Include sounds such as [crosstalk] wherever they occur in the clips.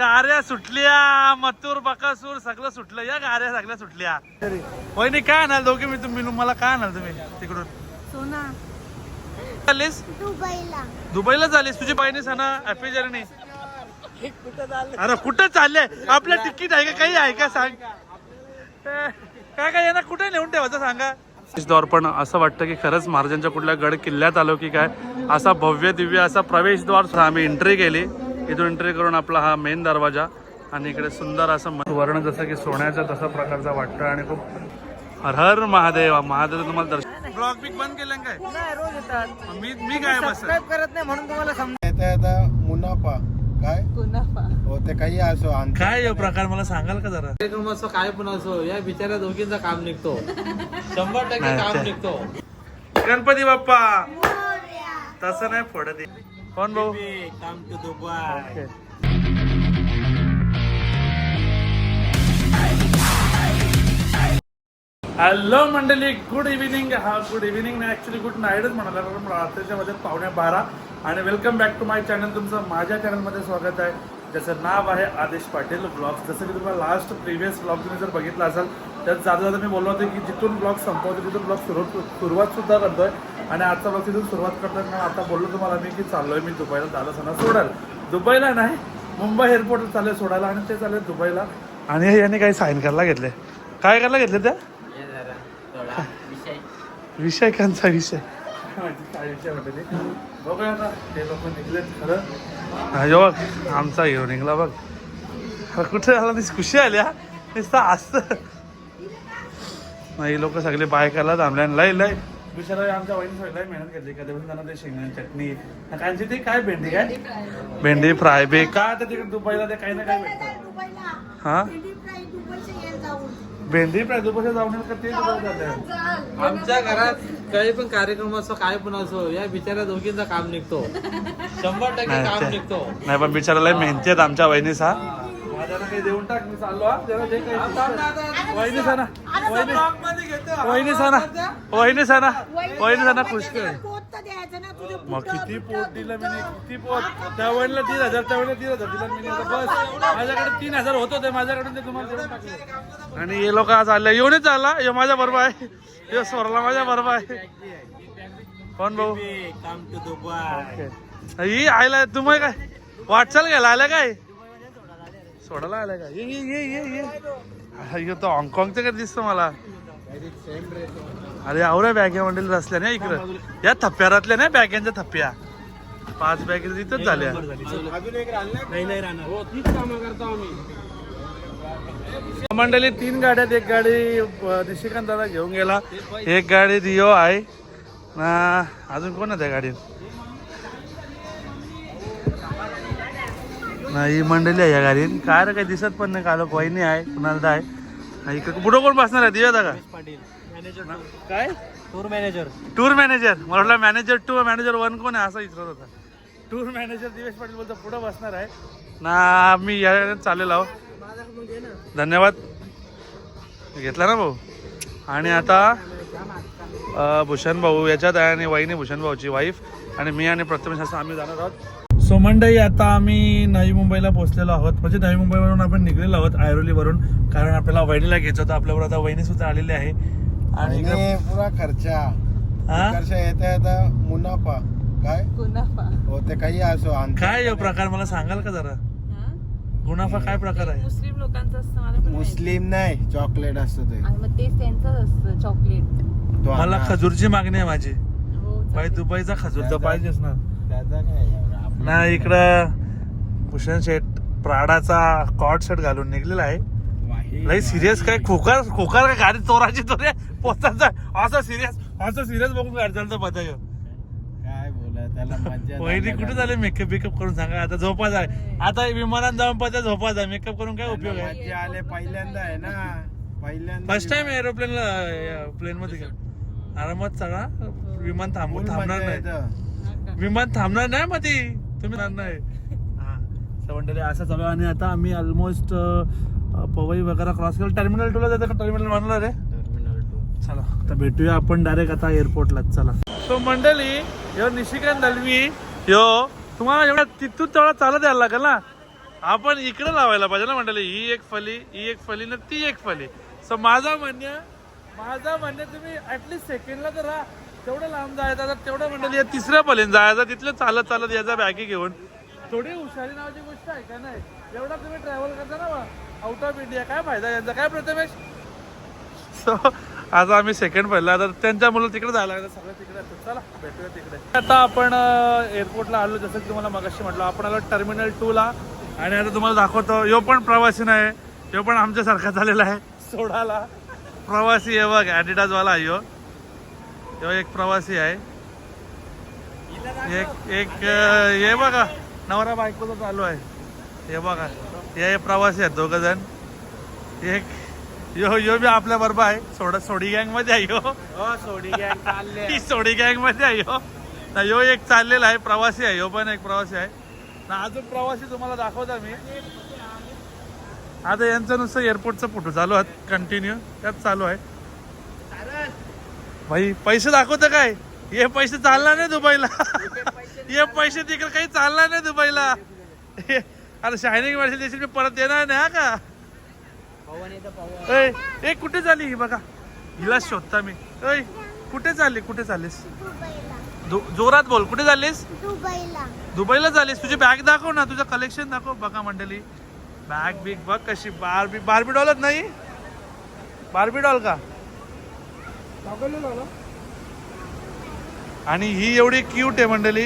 गाऱ्या सुटल्या मथुर बकासूर सगळं सुटलं. या गाऱ्या सगळ्या सुटल्या. वहिनी काय आणाल दोघे मी तुम्ही? मला काय आणाल तुम्ही तिकडून? सोना. चाललीस? दुबईला. दुबईला झालीस तुझी बहिणी सणा हॅपी जर्नी. अरे कुठं चालले? आपलं तिकीट आहे का? काही आहे का? सांग. काय काय यांना कुठे नेऊन ठेवायचं सांगा? दौर पण असं वाटतं की खरंच महाराजांच्या कुठल्या गड किल्ल्यात आलो की काय? असा भव्य दिव्य असा प्रवेशद्वार. आम्ही एंट्री केली. इथून एंट्री करून आपला हा मेन दरवाजा आणि इकडे सुंदर असं वर्ण जसं की सोन्याचा तसा प्रकारचा वाटतं आणि खूप हर हर महादेव. महादेव तुम्हाला दर्शन ब्लॉग बिग बंद केलं काय? नाही रोज येतात. मी मी काय करत नाही म्हणून तुम्हाला समजा मुनाफा. काय? हो ते काही असो काय प्रकार? मला सांगाल का जरा? कार्यक्रम असो काय पण असो या बिचाऱ्या दोघींचा काम निघतो. शंभर टक्के काम निघतो. गणपती बाप्पा! तसं नाही फोडत. कोण भाऊ? काम टू दुबई हॅलो मंडळी. गुड इव्हिनिंग हा गुड इव्हिनिंग नाही ऍक्च्युली गुड नाईटच म्हणाला कारण रात्रीच्या मध्ये पावणे बारा. आणि welcome back to my channel तुमचं माझ्या चॅनलमध्ये स्वागत आहे. ज्याचं नाव आहे आदेश पाटील ब्लॉग्स जसं की तुम्हाला लास्ट प्रिव्हियस ब्लॉग तुम्ही जर बघितला असाल त्यात जाता जाता मी बोललो होतो की जिथून ब्लॉग संपवतो तिथून ब्लॉग सुरू सुरुवात सुद्धा करतोय. आणि आजचा ब्लॉग तिथून सुरुवात म्हणून आता बोललो तुम्हाला मी की चाललोय मी दुबईला झालं सणा सोडायला. दुबईला नाही मुंबई एअरपोर्टला चालले सोडायला आणि ते चालले दुबईला. आणि यांनी काही साईन करायला घेतले. काय करायला घेतले त्या? विषय. कांचा विषय. काय विषय म्हणते ते? बघूया आता. ते लोक निघलेत खरं. हा बघ. आमचा हिरो निघला बघ. कुठे आला? ती खुशी आल्या नुसतं असत नाही लोक सगळे बायकाला थांबल्या आणि लय लय बिचारा आमच्या वहिनी लय मेहनत घेतली. कधी पण त्यांना ते शेंगदाणे चटणी कांची ते काय भेंडी काय? भेंडी फ्राय. बे का आता तिकडे दुबईला ते काही ना काही भेटतं? दुबईला हा? भेंडी फ्राय येत जाऊन. ते आमच्या घरात काही पण कार्यक्रम असो काय पण असो या बिचाऱ्या दोघींचा काम निघतो. शंभर टक्के नाही, काम ते- निघतो. नाही पण बिचाराला मेहनती आहेत आमच्या वहिनीस हा माझ्याला काही देऊन टाक मी चाललो हा. जरा दे काही वहिनी साना वहिनी वहिनी साना वहिनी साना वहिनी साना खुश कर. मग किती पोट दिलं मी किती पोट? त्या वहिनीला तीन हजार त्या वेळेला तीन हजार दिलं मी बस. माझ्याकडे तीन हजार होत होते माझ्याकडून ते तुम्हाला देऊन टाकले. आणि हे लोक आज आले. येऊनच आला हे माझ्या बरोबर आहे. हे स्वरला माझ्या बरोबर आहे. कोण भाऊ? काम टू दुबई ही आयला तुम्ही काय? वाटचाल घ्यायला आल्या काय? सोडायला आल्या काय ये ये ये ये ये. हा, तो हाँगकाँगचं काय दिसतो मला? अरे आवऱ्या बॅग्या मंडळी असल्या ना इकडं. या थप्प्यारातल्या ना बॅग्यांच्या थप्प्या. पाच बॅग तिथंच झाल्या. अजून एक राहिलं नाही? नाही राहणार. हो तीच कामं करतो आम्ही. मंडळी तीन गाड्या आहेत. एक गाडी निशिकांत दादा घेऊन गेला. एक गाडी दियो आहे. ना अजून कोण आहे त्या गाडीत? नाही मंडळी आहे या गाडीत. काय रे काही दिसत पण नाही कालो वहिनी आहे कुणाला आहे. इकडे पुढं कोण बसणार आहे दिव्या दादा? पाटील मॅनेजर काय? टूर मॅनेजर टूर मॅनेजर मला वाटलं मॅनेजर टू मॅनेजर वन कोण आहे असं विचारत होता. टूर मॅनेजर दिवेश पाटील बोलतो पुढं बसणार आहे. ना मी या चालेल आहो. धन्यवाद. घेतला ना भाऊ? आणि आता भूषण भाऊ याच्यात आहे आणि वहिनी भूषण भाऊची वाईफ आणि मी आणि प्रथमेश असं आम्ही जाणार आहोत. सो मंडई आता आम्ही नवी मुंबईला पोहोचलेलो आहोत. म्हणजे नवी मुंबईवरून आपण निघलेलो आहोत आयरोलीवरून कारण आपल्याला वहिनीला घ्यायचं होतं. आपल्याबरोबर आता वहिनी सुद्धा आलेली आहे. आणि पुरा खर्चा. हा? खर्च येता येता मुनाफा. काय? कुनाफा हो ते काही असो काय प्रकार? मला सांगाल का जरा? गुन्हाफा काय प्रकार आहे? मुस्लिम लोकांचं असतं मला पण मुस्लिम नाही चॉकलेट असतं ते. आणि मग तेच त्यांचंच असतं चॉकलेट. तो मला आणा. खजूरची मागणी आहे माझी. हो बाई दुबईचा खजूर तर पाहिजेच ना. त्याचा काय? ना इकडं भूषण शेठ प्राडाचा कॉट शर्ट घालून निघलेला आहे. लई सिरियस काय खोकार खोकार काय गाडी चोराची तो रे? पोचायचा असं सिरियस असं सिरियस बघून गाडी चालतं पता काय बोला त्याला वहिनी कुठे झाले? मेकअप बिकअप करून सांगा. आता झोपा जाय आता विमानात जाऊन पता झोपा जाय मेकअप करून काय उपयोग आहे? आले पहिल्यांदा आहे ना. पहिल्यांदा फर्स्ट टाइम एरोप्लेनला प्लेन मध्ये गेलो. आरामात चढा विमान थांबू फुल थांबणार नाही. विमान थांबणार नाही मध्ये तुम्ही नाही. हा. मंडळी असं चालू आणि आता आम्ही ऑलमोस्ट पवई वगैरे क्रॉस केलं. टर्मिनल टूला जातं का? टर्मिनल वनला रे? टर्मिनल टू चला आता भेटूया आपण डायरेक्ट आता एअरपोर्टला चला. सो मंडळी ह्यो निशिकांत दलवी ह्यो तुम्हाला एवढ्या तिथून तेवढा चालत यायला लागेल ना? आपण इकडे लावायला पाहिजे ना मंडळी. ही एक फली ही एक फली ना ती एक फली. सो माझा म्हणणं माझा म्हणणं तुम्ही ऍटलीस्ट सेकंडला तर राहा. तेवढं लांब जायचं तर तेवढं मंडळी या तिसऱ्या फलीन जायचं तिथलं चालत चालत याचा बॅगी घेऊन. थोडी हुशारी नावाची गोष्ट आहे का नाही? एवढा तुम्ही ट्रॅव्हल करता ना आउट ऑफ इंडिया काय फायदा यांचा? काय प्रथमेश? सो आज आम्ही सेकंड पहिला तर त्यांच्या मुलं तिकडे जायला लागतं सगळं तिकडे चला भेटूया तिकडे. आता आपण एअरपोर्टला आलो जसं की तुम्हाला मगाशी म्हटलं. आपण आलो टर्मिनल टू ला. आणि आता तुम्हाला दाखवतो यो पण प्रवासी नाही यो पण आमच्यासारखा झालेला आहे. सोडाला. प्रवासी आहे बघ ॲडिडाजवाला आहे आहे यो एक प्रवासी आहे. एक एक हे बघा नवरा बायकोचा चालू आहे. हे बघा हे प्रवासी आहेत दोघ जण. एक यो यो बी आपल्या बरोबर आहे. सोडा सोडी गँगमध्ये आहे यो. हो सोडी गॅंग चालले [laughs] सोडी गँगमध्ये आहे यो. ना यो एक चाललेला आहे प्रवासी आहे यो पण एक प्रवासी आहे. ना अजून प्रवासी तुम्हाला दाखवता मी. आता यांचं नुसतं एअरपोर्टचा फोटो चालू आहे कंटिन्यू त्यात चालू आहे. भाई पैसे दाखवतं काय? हे पैसे चालणार नाही दुबईला. हे पैसे तिकडे काही चालणार नाही दुबईला. अरे शायनिंग वर्षी देशील मी परत येणार नाही हा का? ऐ, ए कुठे झाली ही बघा? हिला शोधता मी. ऐ कुठे चालली कुठे चाललीस? दु- जोरात बोल कुठे चाललीस? दुबईला. दुबईला चाललीस? तुझी बॅग दाखव ना तुझं कलेक्शन दाखव. बघा मंडळी बॅग बिग बघ कशी बारबी बारबी डॉलच नाही बारबी डॉल का? आणि ही एवढी क्यूट आहे मंडळी.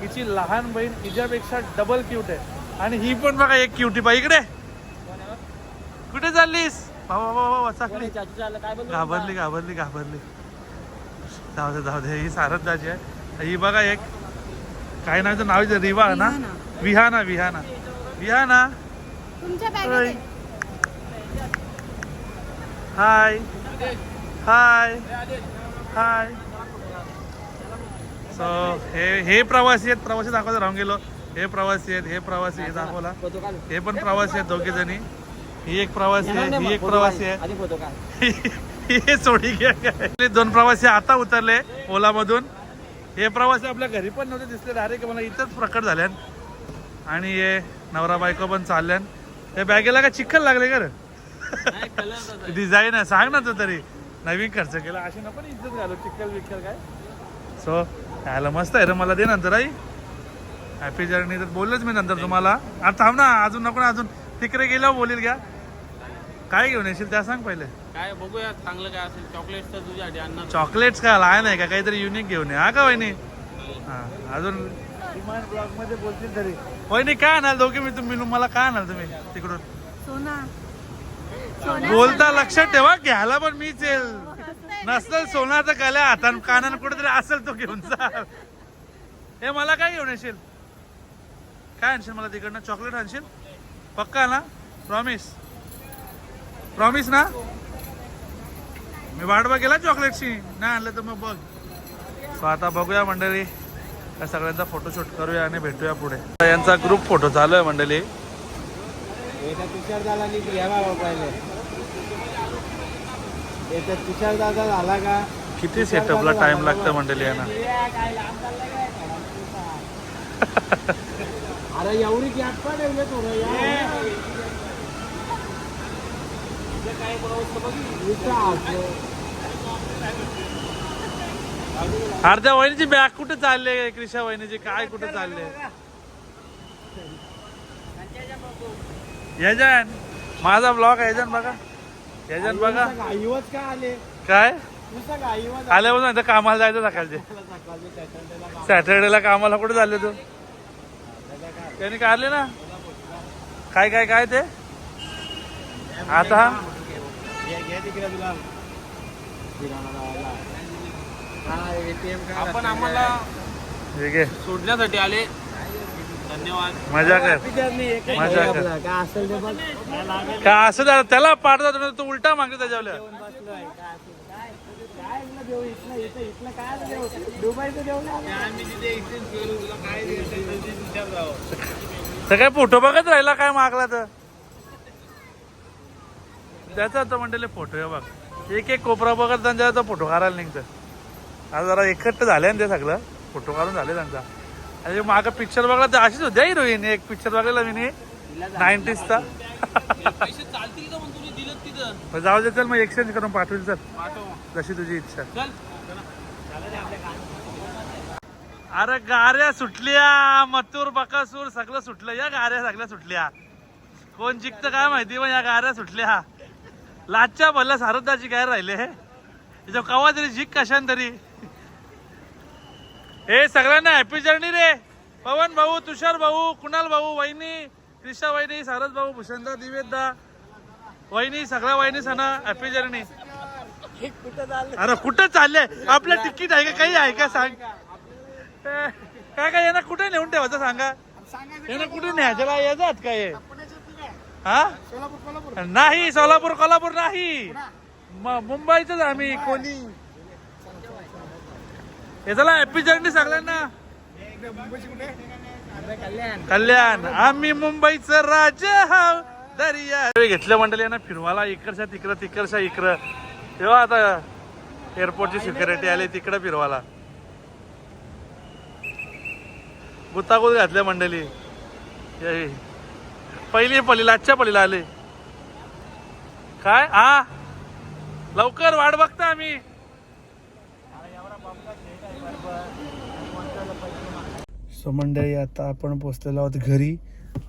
हिची लहान बहीण हिच्यापेक्षा डबल क्यूट आहे. आणि ही पण बघा एक क्यूटी बाई. इकडे. कुठे चाललीस? बाबा बाबा चाकली घाबरली घाबरली घाबरली. जाऊ दे जाऊ दे. ही सारदाची आहे. ही बघा एक. काय नाव रिवा ना? विहाना विहाना विहाना तुमच्या हाय हाय हाय सो हे हे प्रवासी आहेत. प्रवासी दाखवायला राहून गेलो. हे प्रवासी आहेत हे प्रवासी हे दाखवला. हे पण प्रवासी आहेत दोघे जणी. ही एक प्रवासी आहे ही एक प्रवासी आहे. [laughs] हे सोडी आहे दोन प्रवासी आता उतरले ओला मधून हे प्रवासी आपल्या घरी पण नव्हते दिसले डायरेक्ट मला इथंच प्रकट झाल्यान आणि हे नवरा बायको पण चालल्यान त्या बॅगेला का चिखल लागले का रे? [laughs] डिझाईन आहे. सांग ना तू तरी. नवीन खर्च केला. अशी नको ना इज्जत घालू चिखल विखल काय. सो खायला मस्त आहे रे मला दे नंतर आई. हॅपी जर्नी तर बोललोच मी नंतर तुम्हाला. आता थांब ना अजून नको ना अजून. तिकडे गेल्यावर बोलील घ्या. काय घेऊन येशील त्या सांग पहिले. काय बघूया चांगलं काय असेल. चॉकलेट तर तुझ्यासाठी आणणार. चॉकलेट्स काय लहान आहे का? काहीतरी युनिक घेऊन ये. हा का वहिनी? हा अजून. डिमांड ब्लॉगमध्ये बोलतील तरी. वहिनी काय आणाल? दोघे मी तुम्ही मला काय आणाल तुम्ही तिकडून? सोना. बोलता लक्षात ठेवा घ्यायला पण मीच येईल. नसल सोनाचं कल्या हातान कानान कुठेतरी असेल तो घेऊन जा. हे मला काय घेऊन येशील? काय आणशील मला तिकडनं? चॉकलेट आणशील? पक्का ना? प्रॉमिस प्रॉमिस ना? मी वाट बघेला चॉकलेटची नाही आणलं तर मग बघ. सो आता बघूया मंडळी. या सगळ्यांचा फोटोशूट करूया आणि भेटूया पुढे. यांचा ग्रुप फोटो चालू आहे मंडळी. तुषार तुषार दादा झाला का? किती सेटअपला टाइम लागतं मंडळी यांना? [laughs] अरे एवढी गॅप ठेवले थोडं. अर्ध्या वहिनीची बॅग कुठे चालले क्रिशा वहिनीची काय कुठे चालले यजन माझा ब्लॉग आहे यजन बघा. यजन बघा. घाईवच का आले? काय? आल्यापासून आता कामाला जायचं सकाळचे सॅटर्डेला काम. सॅटर्डेला कामाला. कुठे चालले तू? त्यांनी काढले ना? काय काय काय ते? आता. हा आपण आम्हाला हे सोडण्यासाठी आले. मजा कर. मजा कर. का असं झालं त्याला पाठवता तू उलटा मागतो त्याच्यावर काय फोटो बघत राहिला काय मागला तर? त्याचा तो मंडळी फोटो आहे बघ. एक एक कोपरा बघत त्यांच्या फोटो काढायला निघतं. आता जरा एकट्ठ झाले ना ते सगळं. फोटो काढून झाले त्यांचा. अरे मागं पिक्चर बघला तर अशीच होत्या हिरोईन एक पिक्चर बघायला मी नी. नाईन्टीजचा जाऊ दे चल मग एक्सचेंज करून पाठवेल चल. जशी तुझी इच्छा. अरे गाऱ्या सुटल्या. मतूर बकासूर सगळं सुटलं. या गाऱ्या सगळ्या सुटल्या. कोण जिंकतं काय माहिती पण या गाऱ्या सुटल्या. लाचच्या भल्या सारदाची काय राहिले. तिच्या कवा तरी जिंक कशान तरी. हे सगळ्यांना हॅपी जर्नी रे. पवन भाऊ तुषार भाऊ कुणाल भाऊ वहिनी क्रिशा वहिनी सारद भाऊ भूषणदा दिवेदा वहिनी सगळ्या वहिनी सणा हॅपी जर्नी अरे कुठं चालले? आपलं तिकीट आहे का? काही आहे का? सांग. काय काय यांना कुठे नेऊन ठेवायचं सांगा? यांना कुठे न्यायचं? येतात काय हा? नाही सोलापूर कोल्हापूर नाही. मुंबईच आम्ही. कोणी हे चला हॅपी जर्नी सगळ्यांना. कल्याण आम्ही मुंबईचं राजा हाव दर्या. घेतलं मंडळी यांना फिरवाला इकडच्या तिकडं तिकडच्या इकडं. तेव्हा आता एअरपोर्टची सिक्युरिटी आली तिकडं फिरवाला गुतागुत घातल्या मंडळी. पहिली पलीला आजच्या पलीला आले. काय? हा? लवकर वाट बघता आम्ही. सो मंडळी आता आपण पोचलेलो आहोत घरी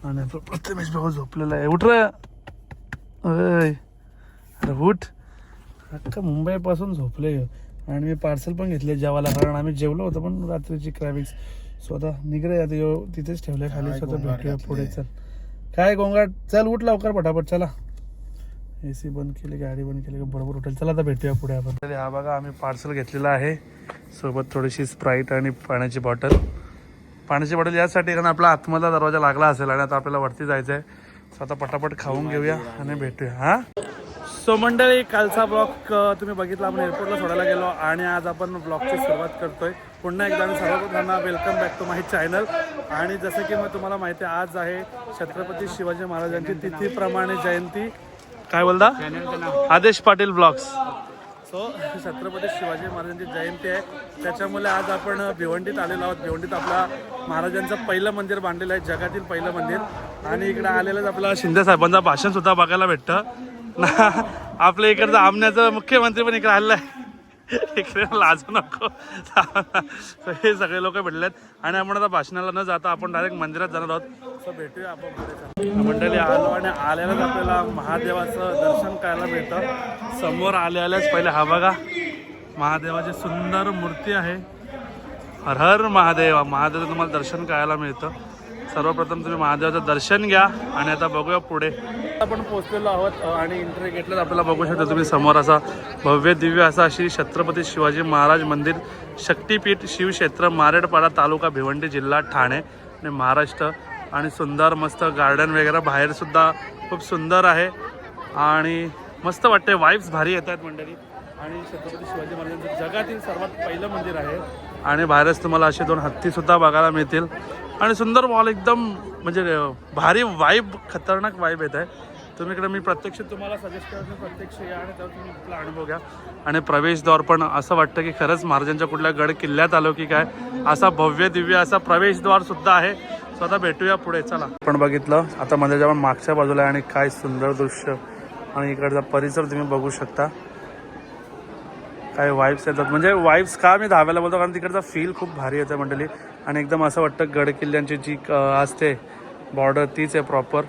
आणि प्रथमेश भाऊ झोपलेला आहे. उठ. अरे उठ. अख्खा मुंबईपासून झोपले. आणि मी पार्सल पण घेतले जेवायला कारण आम्ही जेवलो होतो पण रात्रीची क्रॅविक्स स्वतः निघरे आता यो तिथेच ठेवले खाली. स्वतः भेटूया पुढे. चल. काय गोंगाट? चल उठ लवकर पटापट. चला. ए सी बंद केली गाडी बंद केली बरोबर उठेल. चला आता भेटूया पुढे आपण. तरी हा बघा आम्ही पार्सल घेतलेला आहे. सोबत थोडीशी स्प्राईट आणि पाण्याची बॉटल पाण्याची बॉटल यासाठी कारण आपला आतमधला दरवाजा लागला असेल आणि आता आपल्याला वरती जायचं आहे सो आता पटापट खाऊन घेऊया आणि भेटूया हा? सो मंडळी कालचा ब्लॉग तुम्ही बघितला आपण एअरपोर्टला सोडायला गेलो आणि आज आपण ब्लॉगची सुरुवात करतोय. पुन्हा एकदा मी सर्वांना welcome back to my channel आणि जसं की मग तुम्हाला माहिती आहे आज आहे छत्रपती शिवाजी महाराजांची तिथीप्रमाणे जयंती. काय बोलता? आदेश पाटील ब्लॉग्स सो छत्रपती शिवाजी महाराजांची जयंती आहे. त्याच्यामुळे आज आपण भिवंडीत आलेलो आहोत. भिवंडीत आपला महाराजांचं पहिलं मंदिर बांधलेलं आहे जगातील पहिलं मंदिर. आणि इकडे आलेलंच आपला शिंदे साहेबांचं भाषण सुद्धा बघायला भेटतं. ना आपल्या इकडचं आमण्याचं मुख्यमंत्री पण इकडे आलेलं आहे. इकडे लाजू नको. [laughs] हे सगळे लोक भेटले आहेत आणि आपण आता भाषणाला न जाता आपण डायरेक्ट मंदिरात जाणार आहोत. सो भेटूया आपण मंडळी आलो आणि आल्यालाच आपल्याला महादेवाचं दर्शन करायला भेटतं समोर आले आल्याच पहिले. हा बघा महादेवाची सुंदर मूर्ती आहे. हर हर महादेव. महादेवाचं तुम्हाला दर्शन करायला मिळतं. सर्वप्रथम तुम्ही महादेवाचं दर्शन घ्या आणि आता बघूया पुढे. आपण पोहोचलेलो आहोत आणि एंट्री गेटलाच आपल्याला बघू शकता तुम्ही समोर असा भव्य दिव्य असा श्री छत्रपती शिवाजी महाराज मंदिर शक्तीपीठ शिवक्षेत्र मारेडपाडा तालुका भिवंडी जिल्हा ठाणे आणि महाराष्ट्र आणि सुंदर मस्त गार्डन वगैरे बाहेर सुद्धा खूप सुंदर आहे. आणि मस्त वाटते वाईब्स भारी येतात मंडळी. आणि छत्रपती शिवाजी महाराजांचं जगातील सर्वात पहिलं मंदिर आहे. आणि बाहेरच तुम्हाला असे दोन हत्तीसुद्धा बघायला मिळतील. आणि सुंदर मॉल एकदम म्हणजे भारी वाईब खतरनाक वाईब येत आहे. तुम्ही इकडे मी प्रत्यक्ष तुम्हाला सजेस्ट करतो प्रत्यक्ष या आणि त्यावर तुम्ही आपला अनुभव घ्या आणि प्रवेशद्वार पण असं वाटतं की खरंच महाराजांच्या कुठल्या गड किल्ल्यात आलो की काय? असा भव्य दिव्य असा प्रवेशद्वारसुद्धा आहे. सो स्वतः भेटूया पुढे चला. आपण बघितलं आता मध्ये जेव्हा मागच्या बाजूला आहे आणि काय सुंदर दृश्य आणि इकडचा परिसर तुम्ही बघू शकता. काय वाईब्स येतात. म्हणजे वाईब्स का मी दहाव्याला बोलतो? कारण तिकडचा फील खूप भारी येतं मंडळी. आणि एकदम असं वाटतं गड किल्ल्यांची जी असते बॉर्डर तीच आहे प्रॉपर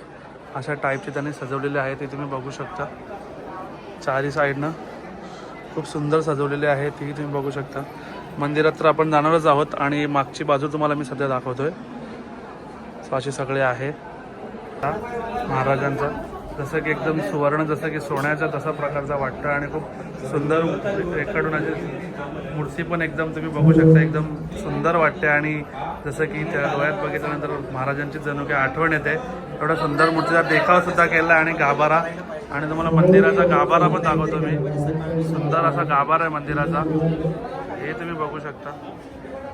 अशा टाईपची त्यांनी सजवलेली आहे ती तुम्ही बघू शकता. चारी साईडनं खूप सुंदर सजवलेली आहे ती तुम्ही बघू शकता. मंदिरात तर आपण जाणारच आहोत आणि मागची बाजू तुम्हाला मी सध्या दाखवतो आहे सो असे सगळे आहे महाराजांचा. जसं की एकदम सुवर्ण जसं की सोन्याचा तसा प्रकारचा वाटतं आणि खूप सुंदर रेकडून अशी मूर्ती पण एकदम तुम्ही बघू शकता एकदम सुंदर वाटते. आणि जसं की त्या डोळ्यात बघितल्यानंतर महाराजांची जणू काही आठवण येते. एवढा सुंदर मूर्तीचा देखावसुद्धा केला आणि गाभारा. आणि तुम्हाला मंदिराचा गाभारा पण दाखवतो मी. सुंदर असा गाभारा आहे मंदिराचा. हे तुम्ही बघू शकता.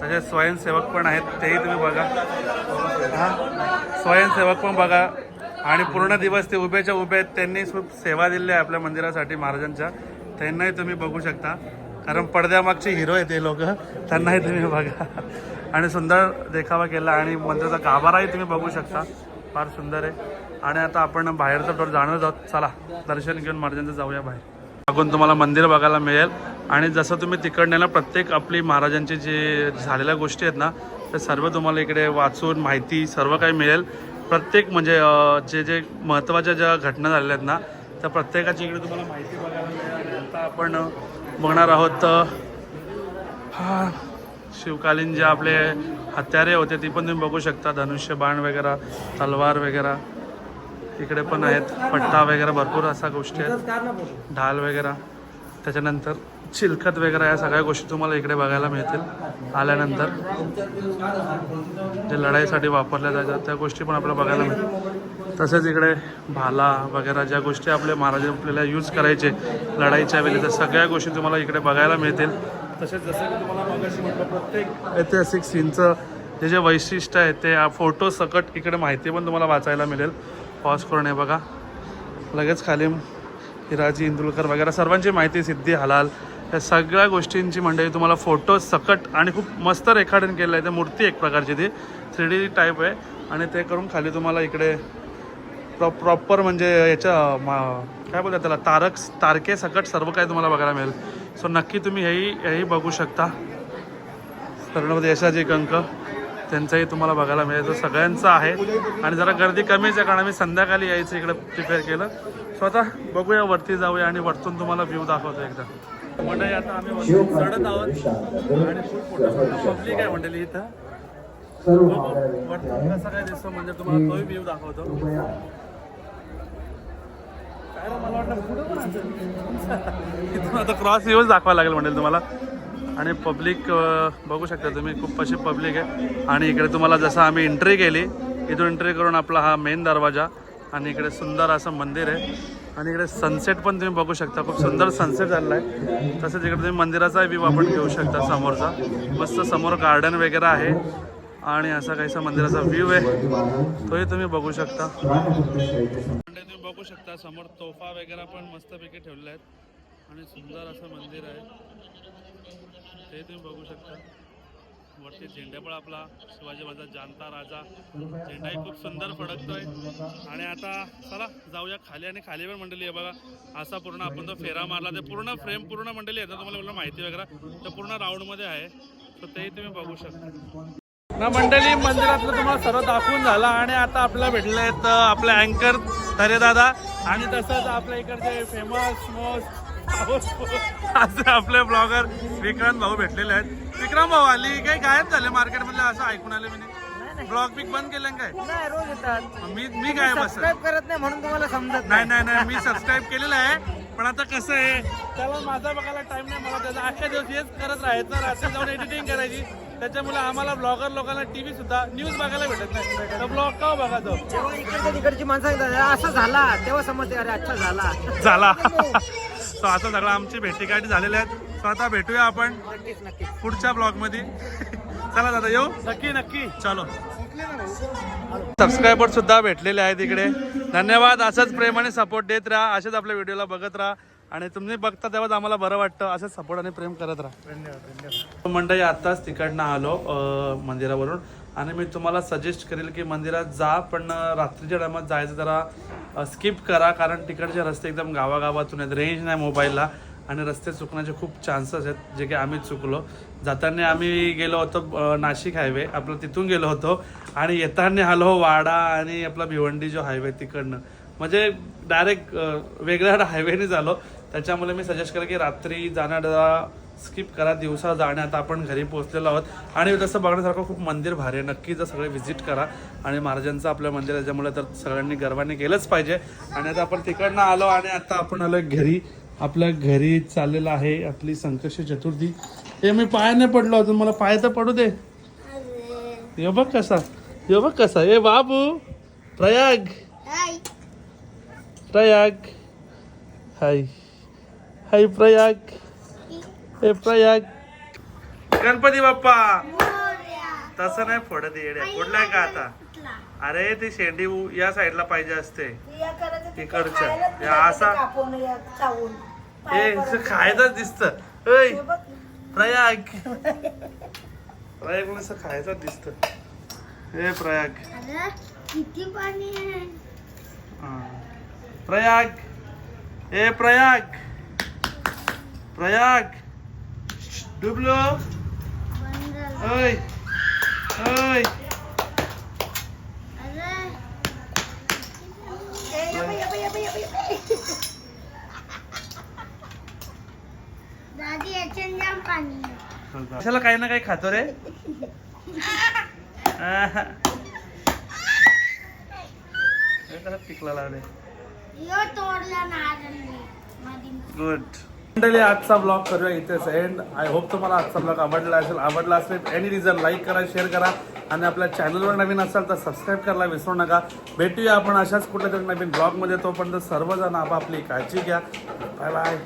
तसेच स्वयंसेवक पण आहेत तेही तुम्ही बघा. स्वयंसेवक पण बघा. आणि पूर्ण दिवस ते उभेच्या उभे आहेत त्यांनी खूप सेवा दिली आहे आपल्या मंदिरासाठी महाराजांच्या. त्यांनाही तुम्ही बघू शकता. कारण पडद्यामागचे हिरो आहेत ते लोक. त्यांनाही तुम्ही बघा. आणि सुंदर देखावा केला आणि मंदिराचा गाभाराही तुम्ही बघू शकता. फार सुंदर आहे. आणि आता आपण बाहेरचा टोर जाणार आहोत. चला दर्शन घेऊन महाराजांचं जाऊया बाहेर. मागून तुम्हाला मंदिर बघायला मिळेल. आणि जसं तुम्ही तिकडनं ना प्रत्येक आपली महाराजांची जे झालेल्या गोष्टी आहेत ना ते सर्व तुम्हाला इकडे वाचून माहिती सर्व काही मिळेल. प्रत्येक म्हणजे जे जे महत्त्वाच्या ज्या घटना झालेल्या आहेत ना त्या प्रत्येकाची इकडे तुम्हाला माहिती बघायला मिळेल. आता आपण बघणार आहोत हा शिवकालीन जे आपले हत्यारे होते ती पण तुम्ही बघू शकता. धनुष्य बाण वगैरे तलवार वगैरे इकडे पण आहेत. पट्टा वगैरे भरपूर अशा गोष्टी आहेत. ढाल वगैरे. त्याच्यानंतर चिलखत वगैरे या सगळ्या गोष्टी तुम्हाला इकडे बघायला मिळतील आल्यानंतर. जे लढाईसाठी वापरल्या जातात त्या गोष्टी पण आपल्याला बघायला मिळतील. तसेच इकडे भाला वगैरे ज्या गोष्टी आपले महाराज आपल्याला यूज करायचे लढाईच्या वेळी त्या सगळ्या गोष्टी तुम्हाला इकडे बघायला मिळतील. तसेच जसं की तुम्हाला मगाशी म्हटलं प्रत्येक ऐतिहासिक सीनचं जे जे वैशिष्ट्य आहे ते फोटो सकट इकडे माहिती पण तुम्हाला वाचायला मिळेल. पॉज करून हे बघा. लगेच खाली हिराजी इंदुलकर वगैरे सर्वांची माहिती सिद्धी हलाल या सगळ्या गोष्टींची मंडळी तुम्हाला फोटो सकट आणि खूप मस्त रेखाटन केलं आहे. ते मूर्ती एक प्रकारची ती. थ्री डी टाईप आहे. आणि ते करून खाली तुम्हाला इकडे प्रॉ प्रॉपर म्हणजे याच्या मा काय बोलतात त्याला? तारक तारके सकट सर्व काही तुम्हाला बघायला मिळेल. सो नक्की तुम्ही हेही हेही बघू शकता. कर्णपती यशाजी कंक. त्यांचंही तुम्हाला बघायला मिळेल. तो सगळ्यांचा आहे. आणि जरा गर्दी कमीच आहे कारण आम्ही संध्याकाळी यायचं इकडे प्रिपेअर केलं. सो आता बघूया वरती जाऊया आणि वरतून तुम्हाला व्ह्यू दाखवतो एकदा. मंडळी आता आम्ही चढत आहोत. आणि खूप मोठं पब्लिक आहे मंडळी इथं. कसं काय दिसतो म्हणजे तुम्हाला तोही व्ह्यू दाखवतो. काय रे, मला वाटलं पुढं पण असेल. इथून आता क्रॉस व्ह्यूज दाखवायला लागेल म्हणेल तुम्हाला. आणि पब्लिक बघू शकता तुम्ही खूप अशी पब्लिक आहे. आणि इकडे तुम्हाला जसं आम्ही एंट्री केली इथून एंट्री करून आपला हा मेन दरवाजा. आणि इकडे सुंदर असं मंदिर आहे. आणि इकडे सनसेट पण तुम्ही बघू शकता. खूप सुंदर सनसेट झालेला आहे. तसंच इकडे तुम्ही मंदिराचा व्ह्यू आपण घेऊ शकता समोरचा. मस्त समोर गार्डन वगैरे आहे. आणि असा काहीसा मंदिराचा व्ह्यू आहे. तोही तुम्ही बघू शकता. तुम्ही बघू शकता. समोर तोफा वगैरे पण मस्तपैकी ठेवलेले आहेत. आणि सुंदर असं मंदिर आहे. ते तुम्ही बघू शकता. वरती झेंडेपळ आपला शिवाजी महाराज जाणता राजा. झेंडाही खूप सुंदर फडकतोय. आणि आता चला जाऊया खाली आणि खाली पण मंडळी आहे बघा असा पूर्ण आपण तो फेरा मारला ते पूर्ण फ्रेम पूर्ण मंडळी आहे तुम्हाला बोललं माहिती वगैरे तर पूर्ण राऊंडमध्ये आहे. तर तेही तुम्ही बघू शकता. ना मंडळी मंदिरातलं तुम्हाला सर्व दाखवून झालं आणि आता आपल्याला भेटलं आहेत आपले अँकर धरे दादा. आणि तसंच आपल्या इकडचे फेमस मोस्ट असे आपले ब्लॉगर विक्रांत भाऊ भेटलेले आहेत. विक्रम भाऊ आली काही गायब झाले मार्केटमधले असं ऐकून आले मी. ब्लॉग बिग बंद केलं काय? नाही रोज येतात. मी मी गायब असं सबस्क्राईब करत नाही म्हणून तुम्हाला समजत नाही नाही. नाही मी सबस्क्राईब केलेलं आहे पण आता कसं आहे त्याला माझा बघायला टाइम नाही मला त्याचा अख्ख्या दिवस हेच करत राहायचं रात्री जाऊन एडिटिंग करायची. त्याच्यामुळे आम्हाला ब्लॉगर लोकांना टीव्ही सुद्धा न्यूज बघायला भेटत नाही. तर ब्लॉग का बघा तो? जेव्हा इकडच्या तिकडची माणसं सांगतात असं झाला. तेव्हा समजते अरे अच्छा झाला. झाला. [laughs] [laughs] सो आता सगळं आमची भेटीगाठी झालेल्या आहेत. सो आता भेटूया आपण नक्कीच नक्कीच पुढच्या ब्लॉगमध्ये चला दादा येऊ? नक्की नक्की. चलो. सबस्क्रायबर सुद्धा भेटलेले आहेत इकडे. धन्यवाद असंच प्रेम आणि सपोर्ट देत राहा. असेच आपल्या व्हिडिओला बघत राहा. आणि तुम्ही बघता तेव्हाच आम्हाला बरं वाटतं. असंच सपोर्ट आणि प्रेम करत राहा. धन्यवाद मंडळी आत्ताच तिकडनं आलो मंदिरावरून. आणि मी तुम्हाला सजेस्ट करेल की मंदिरात जा पण रात्रीच्या टायमात जायचं जरा स्किप करा. कारण तिकडचे रस्ते एकदम गावागावातून आहेत. रेंज नाही मोबाईलला. आणि रस्ते चुकण्याचे खूप चान्सेस आहेत जे की आम्ही चुकलो. जाताना आम्ही गेलो होतो नाशिक हायवे आपलं तिथून गेलो होतो. आणि येताना आलो वाडा आणि आपला भिवंडी जो हायवे तिकडनं. म्हणजे डायरेक्ट वेगळ्या [laughs] हायवेने झालो. त्याच्यामुळे मी सजेस्ट करेन की रात्री जाणं स्किप करा दिवसा जा आता आपण घरी पोहोचलेलो आहोत. आणि तसं बघण्यासारखं खूप मंदिर भारी आहे. नक्की जर सगळे व्हिजिट करा. आणि महाराजांचं आपलं मंदिर त्याच्यामुळे तर सगळ्यांनी गर्वाने केलंच पाहिजे. आणि आता आपण तिकडनं आलो आणि आता आपण आलो घरी. आपल्या घरी चाललेलं आहे आपली संकष्टी चतुर्थी. हे मी पाय नाही पडलो अजून. मला पाय तर पडू दे. हे बघ कसा. हे बघ कसा. ए बाबू. प्रयाग. प्रयाग. हाय. हाय प्रयाग. हे प्रयाग. गणपती बाप्पा. तसं नाही फोडत येड्या फोडलाय का आता? अरे ती शेंडी या साईडला पाहिजे असते. इकडच्या. या असा हे खायचंच दिसत. प्रयाग प्रयाग. म्हणून असं खायचंच दिसत. हे प्रयाग. किती पाणी आहे. हा. प्रयाग. ए प्रयाग. प्रयाग. डुबलो. ओय ओय अरे ए, यप्पा, यप्पा, यप्पा, यप्पा, यप्पा. दादी याच्यात जाम पाणी आहे. कशाला काही ना काही खातो रे? [laughs] पिकला लावले गुड मंडळी आजचा ब्लॉग करूया इथेच एंड आय होप तुम्हाला आजचा ब्लॉग आवडला असेल. आवडला असेल एनी रिझन लाईक करा शेअर करा. आणि आपल्या चॅनलवर नवीन असाल तर सबस्क्राईब करायला विसरू नका. भेटूया आपण अशाच कुठल्या तरी नवीन ब्लॉगमध्ये तोपर्यंत सर्वजण आपापली काळजी घ्या. Bye bye